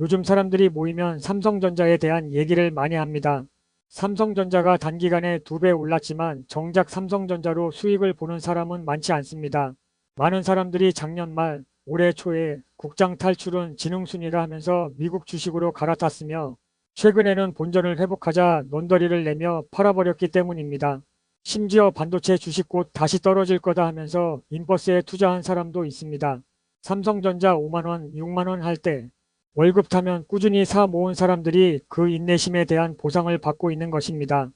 요즘 사람들이 모이면 삼성전자에 대한 얘기를 많이 합니다. 삼성전자가 단기간에 두 배 올랐지만 정작 삼성전자로 수익을 보는 사람은 많지 않습니다. 많은 사람들이 작년 말, 올해 초에 국장 탈출은 지능순이라 하면서 미국 주식으로 갈아탔으며 최근에는 본전을 회복하자 논더리를 내며 팔아버렸기 때문입니다. 심지어 반도체 주식 곧 다시 떨어질 거다 하면서 인버스에 투자한 사람도 있습니다. 삼성전자 5만원, 6만원 할 때 월급 타면 꾸준히 사 모은 사람들이 그 인내심에 대한 보상을 받고 있는 것입니다.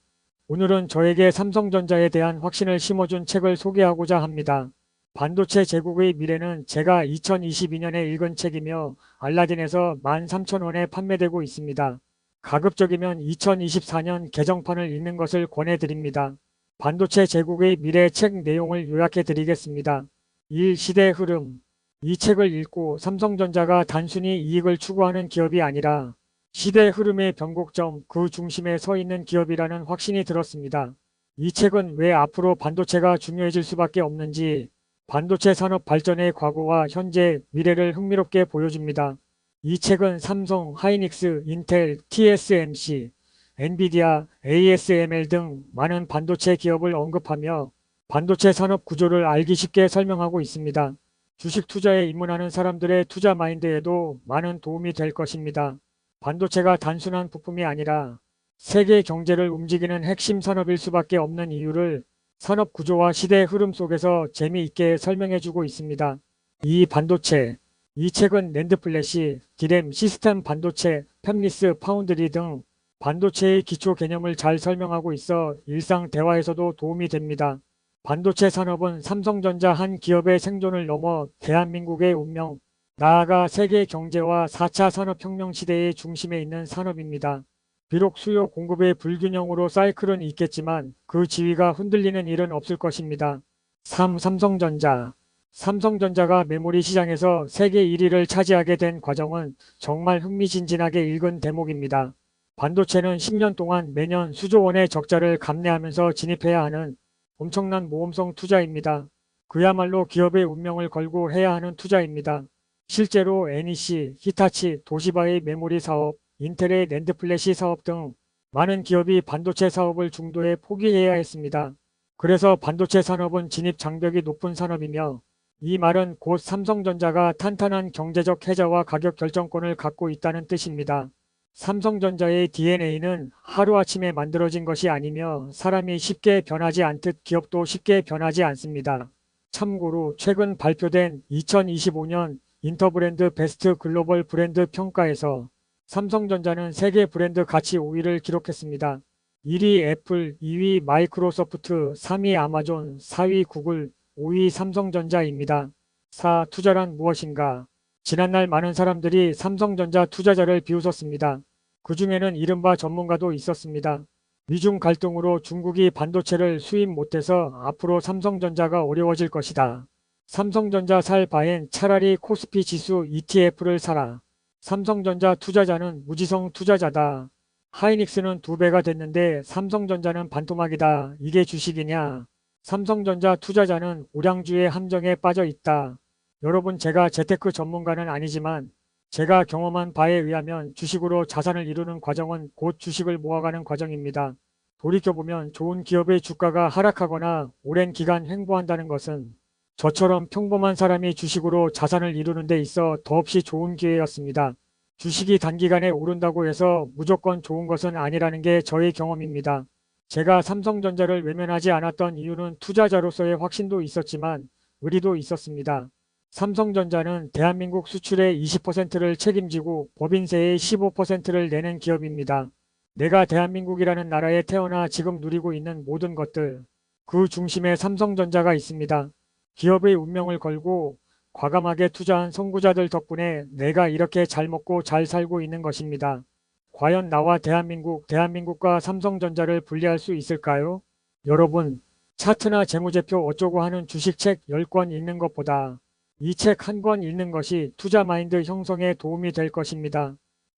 오늘은 저에게 삼성전자에 대한 확신을 심어준 책을 소개하고자 합니다. 반도체 제국의 미래는 제가 2022년에 읽은 책이며 알라딘에서 13,000원에 판매되고 있습니다. 가급적이면 2024년 개정판을 읽는 것을 권해드립니다. 반도체 제국의 미래 책 내용을 요약해 드리겠습니다. 1. 시대 흐름 이 책을 읽고 삼성전자가 단순히 이익을 추구하는 기업이 아니라 시대 흐름의 변곡점 그 중심에 서 있는 기업이라는 확신이 들었습니다. 이 책은 왜 앞으로 반도체가 중요해질 수밖에 없는지 반도체 산업 발전의 과거와 현재 미래를 흥미롭게 보여줍니다. 이 책은 삼성, 하이닉스, 인텔, TSMC, 엔비디아, ASML 등 많은 반도체 기업을 언급하며 반도체 산업 구조를 알기 쉽게 설명하고 있습니다. 주식 투자에 입문하는 사람들의 투자 마인드에도 많은 도움이 될 것입니다. 반도체가 단순한 부품이 아니라 세계 경제를 움직이는 핵심 산업일 수밖에 없는 이유를 산업 구조와 시대 흐름 속에서 재미있게 설명해주고 있습니다. 이 반도체 이 책은 랜드 플래시, 디램, 시스템 반도체, 팹리스, 파운드리 등 반도체의 기초 개념을 잘 설명하고 있어 일상 대화에서도 도움이 됩니다. 반도체 산업은 삼성전자 한 기업의 생존을 넘어 대한민국의 운명, 나아가 세계 경제와 4차 산업혁명 시대의 중심에 있는 산업입니다. 비록 수요 공급의 불균형으로 사이클은 있겠지만 그 지위가 흔들리는 일은 없을 것입니다. 3. 삼성전자 삼성전자가 메모리 시장에서 세계 1위를 차지하게 된 과정은 정말 흥미진진하게 읽은 대목입니다. 반도체는 10년 동안 매년 수조 원의 적자를 감내하면서 진입해야 하는 엄청난 모험성 투자입니다. 그야말로 기업의 운명을 걸고 해야 하는 투자입니다. 실제로 NEC, 히타치, 도시바의 메모리 사업, 인텔의 랜드플래시 사업 등 많은 기업이 반도체 사업을 중도에 포기해야 했습니다. 그래서 반도체 산업은 진입 장벽이 높은 산업이며 이 말은 곧 삼성전자가 탄탄한 경제적 해자와 가격 결정권을 갖고 있다는 뜻입니다. 삼성전자의 DNA는 하루아침에 만들어진 것이 아니며 사람이 쉽게 변하지 않듯 기업도 쉽게 변하지 않습니다. 참고로 최근 발표된 2025년 인터브랜드 베스트 글로벌 브랜드 평가에서 삼성전자는 세계 브랜드 가치 5위를 기록했습니다. 1위 애플, 2위 마이크로소프트, 3위 아마존, 4위 구글, 5위 삼성전자입니다. 4. 투자란 무엇인가? 지난날 많은 사람들이 삼성전자 투자자를 비웃었습니다. 그 중에는 이른바 전문가도 있었습니다. 미중 갈등으로 중국이 반도체를 수입 못해서 앞으로 삼성전자가 어려워질 것이다. 삼성전자 살 바엔 차라리 코스피 지수 ETF를 사라. 삼성전자 투자자는 무지성 투자자다. 하이닉스는 두 배가 됐는데 삼성전자는 반토막이다. 이게 주식이냐? 삼성전자 투자자는 우량주의 함정에 빠져 있다. 여러분 제가 재테크 전문가는 아니지만 제가 경험한 바에 의하면 주식으로 자산을 이루는 과정은 곧 주식을 모아가는 과정입니다. 돌이켜보면 좋은 기업의 주가가 하락하거나 오랜 기간 횡보한다는 것은 저처럼 평범한 사람이 주식으로 자산을 이루는 데 있어 더없이 좋은 기회였습니다. 주식이 단기간에 오른다고 해서 무조건 좋은 것은 아니라는 게 저의 경험입니다. 제가 삼성전자를 외면하지 않았던 이유는 투자자로서의 확신도 있었지만 의리도 있었습니다. 삼성전자는 대한민국 수출의 20%를 책임지고 법인세의 15%를 내는 기업입니다. 내가 대한민국이라는 나라에 태어나 지금 누리고 있는 모든 것들, 그 중심에 삼성전자가 있습니다. 기업의 운명을 걸고 과감하게 투자한 선구자들 덕분에 내가 이렇게 잘 먹고 잘 살고 있는 것입니다. 과연 나와 대한민국, 대한민국과 삼성전자를 분리할 수 있을까요? 여러분, 차트나 재무제표 어쩌고 하는 주식책 10권 읽는 것보다 이 책 한 권 읽는 것이 투자 마인드 형성에 도움이 될 것입니다.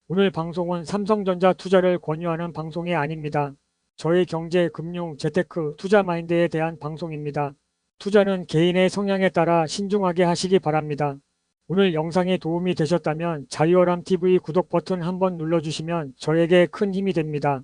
오늘 방송은 삼성전자 투자를 권유하는 방송이 아닙니다. 저의 경제, 금융, 재테크, 투자 마인드에 대한 방송입니다. 투자는 개인의 성향에 따라 신중하게 하시기 바랍니다. 오늘 영상이 도움이 되셨다면 자유어람 TV 구독 버튼 한번 눌러주시면 저에게 큰 힘이 됩니다.